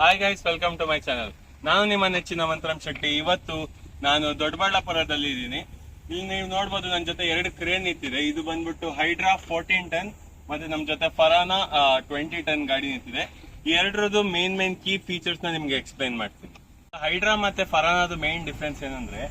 Hi guys welcome to my channel ನಾನು ನಿಮ್ಮ ನೆಚ್ಚಿನ ಮಂತ್ರಂ ಶೆಟ್ಟಿ. ಇವತ್ತು ನಾನು ದೊಡ್ಡಬಳ್ಳಾಪುರದಲ್ಲಿ ಇದ್ದೀನಿ. ಇಲ್ಲಿ ನೀವು ನೋಡ್ಬೋದು ನನ್ನ ಜೊತೆ ಎರಡು ಕ್ರೇನ್ ನಿಂತಿದೆ. ಇದು ಬಂದ್ಬಿಟ್ಟು ಹೈಡ್ರಾ ಫೋರ್ಟೀನ್ ಟನ್ ಮತ್ತೆ ನಮ್ಮ ಜೊತೆ ಫರಾನ ಟ್ವೆಂಟಿ ಟನ್ ಗಾಡಿ ನಿಂತಿದೆ. ಈ ಎರಡರದ್ದು ಮೇನ್ ಮೇನ್ ಕೀ ಫೀಚರ್ಸ್ನ ನಿಮ್ಗೆ ಎಕ್ಸ್ಪ್ಲೈನ್ ಮಾಡ್ತೀನಿ. ಹೈಡ್ರಾ ಮತ್ತೆ ಫರಾನದು ಮೇನ್ ಡಿಫ್ರೆನ್ಸ್ ಏನಂದ್ರೆ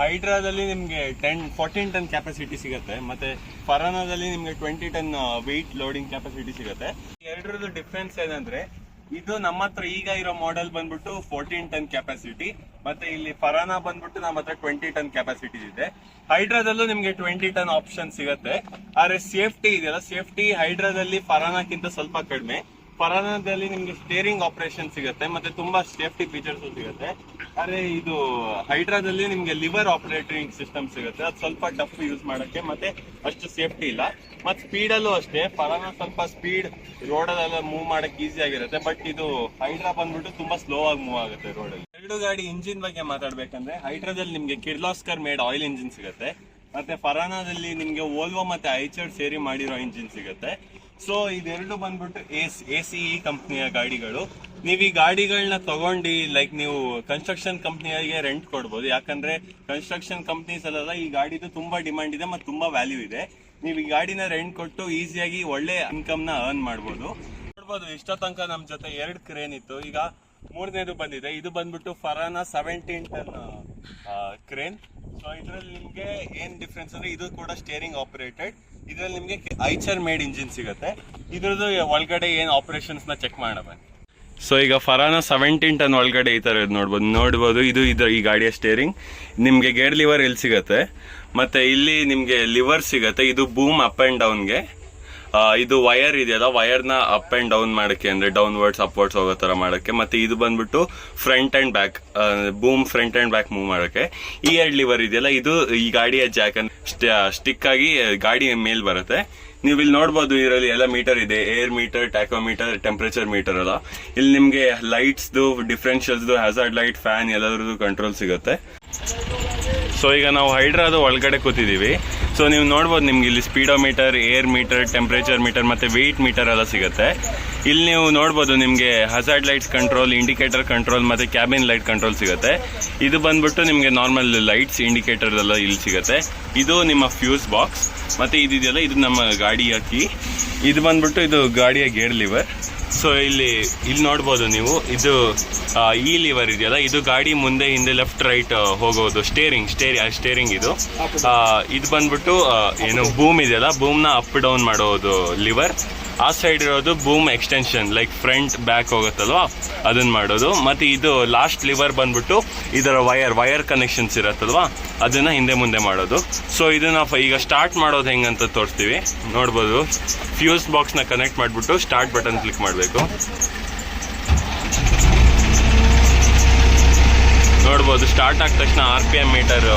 ಹೈಡ್ರಾದಲ್ಲಿ ನಿಮ್ಗೆ ಟೆನ್ ಫೋರ್ಟೀನ್ ಟನ್ ಕೆಪಾಸಿಟಿ ಸಿಗುತ್ತೆ, ಮತ್ತೆ ಫರಾನದಲ್ಲಿ ನಿಮ್ಗೆ twenty ton weight loading capacity ಸಿಗುತ್ತೆ. ಎರಡರದು ಡಿಫ್ರೆನ್ಸ್ ಏನಂದ್ರೆ ಇದು ನಮ್ಮ ಹತ್ರ ಈಗ ಇರೋ ಮಾಡೆಲ್ ಬಂದ್ಬಿಟ್ಟು ಫೋರ್ಟೀನ್ ಟನ್ ಕೆಪಾಸಿಟಿ ಮತ್ತೆ ಇಲ್ಲಿ ಫರಾನಾ ಬಂದ್ಬಿಟ್ಟು ನಮ್ಮ ಹತ್ರ ಟ್ವೆಂಟಿ ಟನ್ ಕೆಪಾಸಿಟಿ ಇದೆ. ಹೈಡ್ರಾದಲ್ಲೂ ನಿಮ್ಗೆ ಟ್ವೆಂಟಿ ಟನ್ ಆಪ್ಷನ್ ಸಿಗುತ್ತೆ. ಆದ್ರೆ ಸೇಫ್ಟಿ ಇದೆಯಲ್ಲ ಸೇಫ್ಟಿ ಹೈಡ್ರಾದಲ್ಲಿ ಫರಾನಕ್ಕಿಂತ ಸ್ವಲ್ಪ ಕಡಿಮೆ. ಫರಾನದಲ್ಲಿ ನಿಮ್ಗೆ ಸ್ಟೇರಿಂಗ್ ಆಪರೇಷನ್ ಸಿಗುತ್ತೆ, ಮತ್ತೆ ತುಂಬಾ ಸೇಫ್ಟಿ ಫೀಚರ್ಸ್ ಸಿಗುತ್ತೆ. ಆದ್ರೆ ಇದು ಹೈಡ್ರಾದಲ್ಲಿ ನಿಮ್ಗೆ ಲಿವರ್ ಆಪರೇಟಿಂಗ್ ಸಿಸ್ಟಮ್ ಸಿಗುತ್ತೆ. ಅದು ಸ್ವಲ್ಪ ಟಫ್ ಯೂಸ್ ಮಾಡಕ್ಕೆ, ಮತ್ತೆ ಅಷ್ಟು ಸೇಫ್ಟಿ ಇಲ್ಲ. ಮತ್ತೆ ಸ್ಪೀಡ್ ಅಲ್ಲೂ ಅಷ್ಟೇ, ಪರಾನ ಸ್ವಲ್ಪ ಸ್ಪೀಡ್ ರೋಡಲ್ಲೆಲ್ಲ ಮೂವ್ ಮಾಡಕ್ ಈಸಿ ಆಗಿರುತ್ತೆ ಬಟ್ ಇದು ಹೈಡ್ರಾ ಬಂದ್ಬಿಟ್ಟು ತುಂಬಾ ಸ್ಲೋ ಆಗಿ ಮೂವ್ ಆಗುತ್ತೆ ರೋಡಲ್ಲಿ. ಎರಡು ಗಾಡಿ ಇಂಜಿನ್ ಬಗ್ಗೆ ಮಾತಾಡ್ಬೇಕಂದ್ರೆ, ಹೈಡ್ರಾದಲ್ಲಿ ನಿಮ್ಗೆ ಕಿರ್ಲಾಸ್ಕರ್ ಮೇಡ್ ಆಯಿಲ್ ಇಂಜಿನ್ ಸಿಗುತ್ತೆ, ಮತ್ತೆ ಫರಾನಾದಲ್ಲಿ ನಿಮ್ಗೆ ಓಲ್ವೋ ಮತ್ತೆ ಐಚರ್ಡ್ ಸೇರಿ ಮಾಡಿರೋ ಇಂಜಿನ್ ಸಿಗುತ್ತೆ. ಸೊ ಇದೆರಡು ಬಂದ್ಬಿಟ್ಟು ಎ ಸಿ ಇ ಕಂಪ್ನಿಯ ಗಾಡಿಗಳು. ನೀವು ಈ ಗಾಡಿಗಳನ್ನ ತಗೊಂಡು ಲೈಕ್ ನೀವು ಕನ್ಸ್ಟ್ರಕ್ಷನ್ ಕಂಪ್ನಿಯವರಿಗೆ ರೆಂಟ್ ಕೊಡ್ಬೋದು. ಯಾಕಂದ್ರೆ ಕನ್ಸ್ಟ್ರಕ್ಷನ್ ಕಂಪ್ನೀಸ್ ಅಲ್ಲೆಲ್ಲ ಈ ಗಾಡಿದು ತುಂಬಾ ಡಿಮ್ಯಾಂಡ್ ಇದೆ ಮತ್ತೆ ತುಂಬಾ ವ್ಯಾಲ್ಯೂ ಇದೆ. ನೀವು ಈ ಗಾಡಿನ ರೆಂಟ್ ಕೊಟ್ಟು ಈಸಿಯಾಗಿ ಒಳ್ಳೆ ಇನ್ಕಮ್ನ ಅರ್ನ್ ಮಾಡ್ಬೋದು. ನೋಡ್ಬೋದು ಇಷ್ಟ ತನಕ ನಮ್ಮ ಜೊತೆ ಎರಡು ಕ್ರೇನ್ ಇತ್ತು. ಈಗ ಮೂರನೇದು ಬಂದಿದೆ. ಇದು ಬಂದ್ಬಿಟ್ಟು Farana seventeen ton crane so ಇದ್ರಲ್ಲಿ ನಿಮ್ಗೆ ಏನ್ ಡಿಫ್ರೆನ್ಸ್ ಅಂದ್ರೆ ಇದು ಕೂಡ ಸ್ಟೇರಿಂಗ್ ಆಪರೇಟೆಡ್ ಇದ್ರಲ್ಲಿ ನಿಮ್ಗೆ ಐಚರ್ ಮೇಡ್ ಇಂಜಿನ್ ಸಿಗುತ್ತೆ. ಇದ್ರದ್ದು ಒಳಗಡೆ ಏನ್ನ ಚೆಕ್ ಮಾಡೋಣ ಸೊ ಈಗ ಫರಾನ ಸೆವೆಂಟೀನ್ ಟನ್ ಒಳಗಡೆ ಈ ತರ ನೋಡ್ಬೋದು. ನೋಡ್ಬೋದು, ಇದು ಇದು ಈ ಗಾಡಿಯ ಸ್ಟೇರಿಂಗ್ ನಿಮ್ಗೆ ಗೇರ್ ಲಿವರ್ ಎಲ್ಲಿ ಸಿಗತ್ತೆ? ಮತ್ತೆ ಇಲ್ಲಿ ನಿಮ್ಗೆ ಲಿವರ್ ಸಿಗತ್ತೆ. ಇದು ಬೂಮ್ ಅಪ್ ಅಂಡ್ ಡೌನ್ಗೆ ಇದು ವಯರ್ ಇದೆಯಲ್ಲ ವಯರ್ನ ಅಪ್ ಅಂಡ್ ಡೌನ್ ಮಾಡಕ್ಕೆ, ಅಂದ್ರೆ ಡೌನ್ ವರ್ಡ್ಸ್ ಅಪ್ವರ್ಡ್ಸ್ ಹೋಗೋ ತರ ಮಾಡಕ್ಕೆ, ಮತ್ತೆ ಇದು ಬಂದ್ಬಿಟ್ಟು front and back boom front and back move ಮಾಡಕ್ಕೆ. ಈ ಎರಡು ಲಿವರ್ ಇದೆಯಲ್ಲ, ಇದು ಈ ಗಾಡಿಯ ಜಾಕ್ ಸ್ಟಿಕ್ ಆಗಿ ಗಾಡಿ ಮೇಲ್ ಬರುತ್ತೆ. ನೀವು ಇಲ್ಲಿ ನೋಡ್ಬೋದು ಇದರಲ್ಲಿ ಎಲ್ಲ ಮೀಟರ್ ಇದೆ air meter tachometer temperature meter ಅಲ್ಲ ಇಲ್ಲಿ ನಿಮ್ಗೆ ಲೈಟ್ಸ್ದು ಡಿಫ್ರೆನ್ಷಿಯಲ್ಸ್ದು ಹ್ಯಾಸರ್ಡ್ ಲೈಟ್ ಫ್ಯಾನ್ ಎಲ್ಲದ್ರದ್ದು ಕಂಟ್ರೋಲ್ ಸಿಗುತ್ತೆ. ಸೊ ಈಗ ನಾವು ಹೈಡ್ರಾದ ಒಳಗಡೆ ಕೂತಿದ್ದೀವಿ. ಸೊ ನೀವು ನೋಡ್ಬೋದು ನಿಮ್ಗೆ ಇಲ್ಲಿ speedometer air meter temperature meter ಮತ್ತೆ ವೆಯ್ಟ್ ಮೀಟರ್ ಎಲ್ಲ ಸಿಗುತ್ತೆ. ಇಲ್ಲಿ ನೀವು ನೋಡ್ಬೋದು ನಿಮಗೆ hazard lights control indicator control ಮತ್ತೆ ಕ್ಯಾಬಿನ್ ಲೈಟ್ ಕಂಟ್ರೋಲ್ ಸಿಗುತ್ತೆ. ಇದು ಬಂದ್ಬಿಟ್ಟು ನಿಮಗೆ ನಾರ್ಮಲ್ ಲೈಟ್ಸ್ ಇಂಡಿಕೇಟರ್ ಎಲ್ಲ ಇಲ್ಲಿ ಸಿಗುತ್ತೆ. ಇದು ನಿಮ್ಮ ಫ್ಯೂಸ್ ಬಾಕ್ಸ್ ಮತ್ತೆ ಇದಿದೆಯಲ್ಲ ಇದು ನಮ್ಮ ಗಾಡಿಯ ಕೀ ಇದು ಬಂದ್ಬಿಟ್ಟು ಇದು ಗಾಡಿಯ ಗೇರ್ ಲಿವರ್ ಸೊ ಇಲ್ಲಿ ಇಲ್ಲಿ ನೋಡ್ಬೋದು ನೀವು ಇದು ಈ ಲಿವರ್ ಇದೆಯಲ್ಲ ಇದು ಗಾಡಿ ಮುಂದೆ ಹಿಂದೆ ಲೆಫ್ಟ್ ರೈಟ್ ಹೋಗೋದು. ಸ್ಟೇರಿಂಗ್ ಸ್ಟೇರಿ ಸ್ಟೇರಿಂಗ್ ಇದು. ಆ, ಇದು ಬಂದ್ಬಿಟ್ಟು ಏನು ಬೂಮ್ ಇದೆಯಲ್ಲ ಬೂಮ್ನ ಅಪ್ ಡೌನ್ ಮಾಡೋದು ಲಿವರ್ ಆ ಸೈಡ್ ಇರೋದು boom extension like front back ಹೋಗುತ್ತಲ್ವಾ? ಅದನ್ನ ಮಾಡೋದು. ಮತ್ತೆ ಇದು ಲಾಸ್ಟ್ ಲಿವರ್ ಬಂದ್ಬಿಟ್ಟು ಇದರ ವಯರ್ ವಯರ್ ಕನೆಕ್ಷನ್ಸ್ ಇರತ್ತಲ್ವಾ? ಅದನ್ನ ಹಿಂದೆ ಮುಂದೆ ಮಾಡೋದು. ಸೊ ಇದನ್ನ ಈಗ ಸ್ಟಾರ್ಟ್ ಮಾಡೋದು ಹೆಂಗಂತ ತೋರಿಸ್ತೀವಿ. ನೋಡ್ಬೋದು. ಫ್ಯೂಸ್ ಬಾಕ್ಸ್ನ ಕನೆಕ್ಟ್ ಮಾಡಿಬಿಟ್ಟು ಸ್ಟಾರ್ಟ್ ಬಟನ್ ಕ್ಲಿಕ್ ಮಾಡಬೇಕು. ನೋಡ್ಬೋದು ಸ್ಟಾರ್ಟ್ ಆದ ತಕ್ಷಣ R P M meter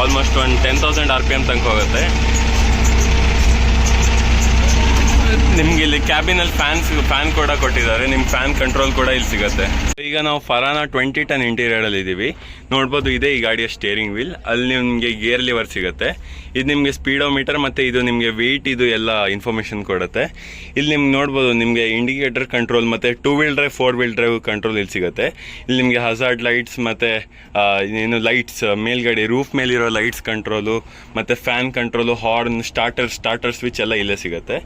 almost ಒಂದು ten thousand R P M ತನಕ ಹೋಗುತ್ತೆ. ನಿಮ್ಗೆ ಇಲ್ಲಿ ಕ್ಯಾಬಿನಲ್ಲಿ ಫ್ಯಾನ್ಸ್ ಫ್ಯಾನ್ ಕೂಡ ಕೊಟ್ಟಿದ್ದಾರೆ. ನಿಮ್ ಫ್ಯಾನ್ ಕಂಟ್ರೋಲ್ ಕೂಡ ಇಲ್ಲಿ ಸಿಗುತ್ತೆ. ಈಗ ನಾವು ಫರಾನ ಟ್ವೆಂಟಿ ಟನ್ ಇಂಟೀರಿಯರ್ ಅಲ್ಲಿ ಇದೀವಿ. ನೋಡ್ಬೋದು ಇದೆ ಈ ಗಾಡಿಯ ಸ್ಟೇರಿಂಗ್ ವೀಲ್ ಅಲ್ಲಿ ನಿಮ್ಗೆ ಗೇರ್ ಲಿವರ್ ಸಿಗುತ್ತೆ. ಇದು ನಿಮ್ಗೆ ಸ್ಪೀಡೋಮೀಟರ್ ಮತ್ತೆ ಇದು ನಿಮ್ಗೆ ವೆಯ್ಟ್ ಇದು ಎಲ್ಲ ಇನ್ಫಾರ್ಮೇಶನ್ ಕೊಡುತ್ತೆ. ಇಲ್ಲಿ ನಿಮ್ಗೆ ನೋಡ್ಬೋದು ನಿಮ್ಗೆ ಇಂಡಿಕೇಟರ್ ಕಂಟ್ರೋಲ್ ಮತ್ತೆ two wheel drive four wheel drive control ಇಲ್ಲಿ ಸಿಗುತ್ತೆ. ಇಲ್ಲಿ ನಿಮ್ಗೆ ಹಜಾರ್ಡ್ ಲೈಟ್ಸ್ ಮತ್ತೆ ಏನು ಲೈಟ್ಸ್ ಮೇಲ್ಗಡೆ ರೂಫ್ ಮೇಲಿರೋ ಲೈಟ್ಸ್ ಕಂಟ್ರೋಲು ಮತ್ತೆ fan control horn starter starter switch ಎಲ್ಲ ಇಲ್ಲೇ ಸಿಗುತ್ತೆ.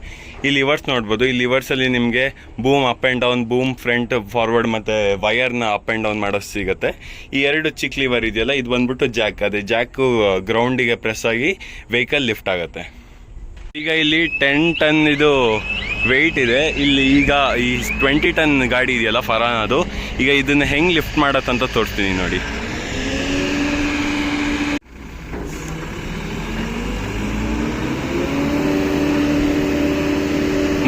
ಈ ಲಿವರ್ಸ್ ನೋಡ್ಬೋದು. ಈ ಲಿವರ್ಸ್ ಅಲ್ಲಿ ನಿಮಗೆ boom up and down boom front forward ಮತ್ತೆ ವಯರ್ನ ಅಪ್ ಅಂಡ್ ಡೌನ್ ಮಾಡೋದು ಸಿಗುತ್ತೆ. ಈ ಎರಡು ಚಿಕ್ ಲಿವರ್ ಇದೆಯಲ್ಲ, ಇದು ಬಂದ್ಬಿಟ್ಟು ಜಾಕ್ ಅದೇ ಜಾಕ್ ಗ್ರೌಂಡಿಗೆ ಪ್ರೆಸ್ ಆಗಿ ವೆಹಿಕಲ್ ಲಿಫ್ಟ್ ಆಗುತ್ತೆ. ಈಗ ಇಲ್ಲಿ ಟೆನ್ ಟನ್ ಇದು ವೆಯ್ಟ್ ಇದೆ. ಇಲ್ಲಿ ಈಗ ಈ ಟ್ವೆಂಟಿ ಟನ್ ಗಾಡಿ ಇದೆಯಲ್ಲ ಫರಾನ್ ಅದು. ಈಗ ಇದನ್ನ ಹೆಂಗೆ ಲಿಫ್ಟ್ ಮಾಡತ್ತಂತ ತೋರಿಸ್ತೀನಿ ನೋಡಿ.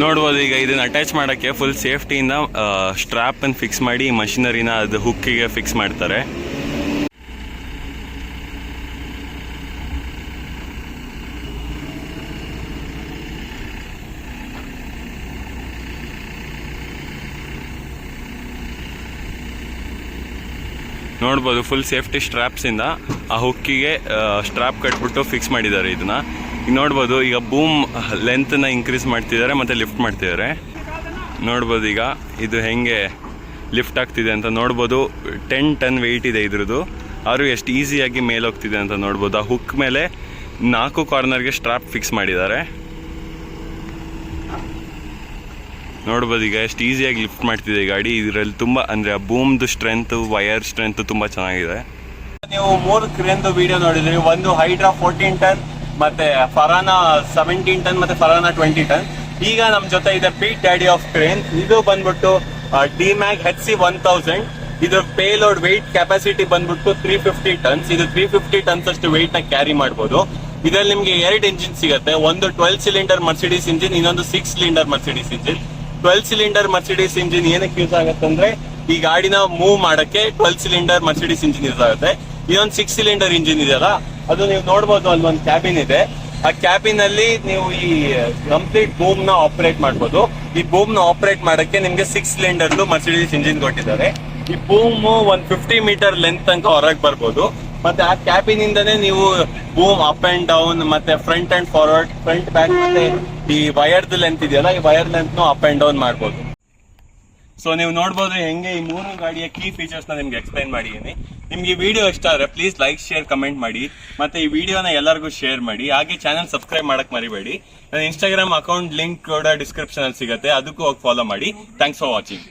ನೋಡ್ಬೋದು, ಈಗ ಇದನ್ನ ಅಟ್ಯಾಚ್ ಮಾಡೋಕ್ಕೆ ಫುಲ್ ಸೇಫ್ಟಿಯಿಂದ ಸ್ಟ್ರಾಪನ್ನು ಫಿಕ್ಸ್ ಮಾಡಿ ಮಷಿನರಿನ ಅದು ಹುಕ್ಕಿಗೆ ಫಿಕ್ಸ್ ಮಾಡ್ತಾರೆ. ನೋಡ್ಬೋದು ಫುಲ್ ಸೇಫ್ಟಿ ಸ್ಟ್ರಾಪ್ಸಿಂದ ಆ ಹುಕ್ಕಿಗೆ ಸ್ಟ್ರಾಪ್ ಕಟ್ಬಿಟ್ಟು ಫಿಕ್ಸ್ ಮಾಡಿದ್ದಾರೆ ಇದನ್ನ. ಈಗ ನೋಡ್ಬೋದು, ಈಗ ಬೂಮ್ ಲೆಂತ್ನ ಇನ್ಕ್ರೀಸ್ ಮಾಡ್ತಿದ್ದಾರೆ ಮತ್ತೆ ಲಿಫ್ಟ್ ಮಾಡ್ತಿದ್ದಾರೆ. ನೋಡ್ಬೋದು ಈಗ ಇದು ಹೆಂಗೆ ಲಿಫ್ಟ್ ಆಗ್ತಿದೆ ಅಂತ ನೋಡ್ಬೋದು ಟೆನ್ ಟನ್ ವೆಯ್ಟ್ ಇದೆ ಇದ್ರದ್ದು. ಆದರೂ ಎಷ್ಟು ಈಸಿಯಾಗಿ ಮೇಲೆ ಹೋಗ್ತಿದೆ ಅಂತ ನೋಡ್ಬೋದು. ಆ ಹುಕ್ ಮೇಲೆ ನಾಲ್ಕು ಕಾರ್ನರ್ಗೆ ಸ್ಟ್ರಾಪ್ ಫಿಕ್ಸ್ ಮಾಡಿದ್ದಾರೆ. ನೋಡ್ಬೋದು ಈಗ ಎಷ್ಟು ಈಸಿಯಾಗಿ ಲಿಫ್ಟ್ ಮಾಡ್ತಿದೆ ಗಾಡಿ. ಇದರಲ್ಲಿ ತುಂಬ ಅಂದರೆ ಆ ಬೂಮ್ದು ಸ್ಟ್ರೆಂತ್ ವಯರ್ ಸ್ಟ್ರೆಂತ್ ತುಂಬ ಚೆನ್ನಾಗಿದೆ. ನೀವು ಮೂರು ಕ್ರೇನ್ದು ವಿಡಿಯೋ ನೋಡಿದ್ರಿ. ಒಂದು ಹೈಡ್ರಾ ಫೋರ್ಟೀನ್ ಟನ್ ಮತ್ತೆ ಫರಾನ ಸೆವೆಂಟೀನ್ ಟನ್ ಮತ್ತೆ ಫರಾನ ಟ್ವೆಂಟಿ ಟನ್ ಈಗ ನಮ್ಮ ಜೊತೆ ಇದೆ ಪೀಟ್ ಡ್ಯಾಡಿ ಆಫ್ ಕ್ರೇನ್ ಇದು ಬಂದ್ಬಿಟ್ಟು Demag H C one thousand ಇದು ಪೇಲೋಡ್ ವೆಯ್ಟ್ ಕೆಪಾಸಿಟಿ ಬಂದ್ಬಿಟ್ಟು ತ್ರೀ ಫಿಫ್ಟಿ ಟನ್ಸ್ ಇದು ತ್ರೀ ಫಿಫ್ಟಿ ಟನ್ಸ್ ಅಷ್ಟು ವೆಯ್ಟ್ನ ಕ್ಯಾರಿ ಮಾಡಬಹುದು ಇದರಲ್ಲಿ ನಿಮ್ಗೆ ಎರಡು ಇಂಜಿನ್ ಸಿಗುತ್ತೆ. ಒಂದು ಟ್ವೆಲ್ ಸಿಲಿಂಡರ್ ಮರ್ಸಿಡೀಸ್ ಇಂಜಿನ್ ಇನ್ನೊಂದು six cylinder Mercedes engine twelve cylinder Mercedes engine ಏನಕ್ಕೆ ಯೂಸ್ ಆಗುತ್ತೆ ಅಂದ್ರೆ ಈ ಗಾಡಿನ ಮೂವ್ ಮಾಡಕ್ಕೆ twelve cylinder Mercedes engine use ಆಗುತ್ತೆ. ಇದೊಂದು ಸಿಕ್ಸ್ ಸಿಲಿಂಡರ್ ಇಂಜಿನ್ ಇದೆಯಲ್ಲ, ಅದು ನೀವು ನೋಡ್ಬೋದು ಅಲ್ಲಿ ಒಂದು ಕ್ಯಾಬಿನ್ ಇದೆ. ಆ ಕ್ಯಾಬಿನ್ ಅಲ್ಲಿ ನೀವು ಈ ಕಂಪ್ಲೀಟ್ ಬೂಮ್ನ ಆಪರೇಟ್ ಮಾಡಬಹುದು ಈ ಬೂಮ್ನ ಆಪರೇಟ್ ಮಾಡಕ್ಕೆ ನಿಮ್ಗೆ ಸಿಕ್ಸ್ ಸಿಲಿಂಡರ್ ಮರ್ಸಿಡೀಸ್ ಇಂಜಿನ್ ಕೊಟ್ಟಿದ್ದಾರೆ. ಈ ಬೂಮ್ ಒಂದ್ ಫಿಫ್ಟಿ ಮೀಟರ್ ಲೆಂತ್ ತನಕ ಹೊರಗೆ ಬರ್ಬೋದು. ಮತ್ತೆ ಆ ಕ್ಯಾಬಿನ್ ಇಂದನೇ ನೀವು ಬೂಮ್ ಅಪ್ ಅಂಡ್ ಡೌನ್ ಮತ್ತೆ front and forward front back ಮತ್ತೆ ಈ ವಯರ್ದ್ ಲೆಂತ್ ಇದೆಯಲ್ಲ, ಈ ಲೆಂತ್ ಅಪ್ ಅಂಡ್ ಡೌನ್ ಮಾಡ್ಬೋದು. ಸೊ ನೀವು ನೋಡ್ಬೋದು ಹೆಂಗೆ ಈ ಮೂರು ಗಾಡಿಯ ಕೀ ಫೀಚರ್ಸ್ನ ನಿಮ್ಗೆ ಎಕ್ಸ್ಪ್ಲೈನ್ ಮಾಡಿದ್ದೀನಿ ನಿಮ್ಗೆ ಈ ವಿಡಿಯೋ ಇಷ್ಟ ಆದ್ರೆ ಪ್ಲೀಸ್ ಲೈಕ್ ಶೇರ್ ಕಮೆಂಟ್ ಮಾಡಿ. ಮತ್ತೆ ಈ ವಿಡಿಯೋನ ಎಲ್ಲರಿಗೂ ಶೇರ್ ಮಾಡಿ. ಹಾಗೆ ಚಾನಲ್ ಸಬ್ಸ್ಕ್ರೈಬ್ ಮಾಡಕ್ ಮರಿಬೇಡಿ. ನನ್ನ ಇನ್ಸ್ಟಾಗ್ರಾಮ್ ಅಕೌಂಟ್ ಲಿಂಕ್ ಕೂಡ ಡಿಸ್ಕ್ರಿಪ್ಷನ್ ಅಲ್ಲಿ ಸಿಗುತ್ತೆ. ಅದಕ್ಕೂ ಹೋಗಿ ಫಾಲೋ ಮಾಡಿ. Thanks for watching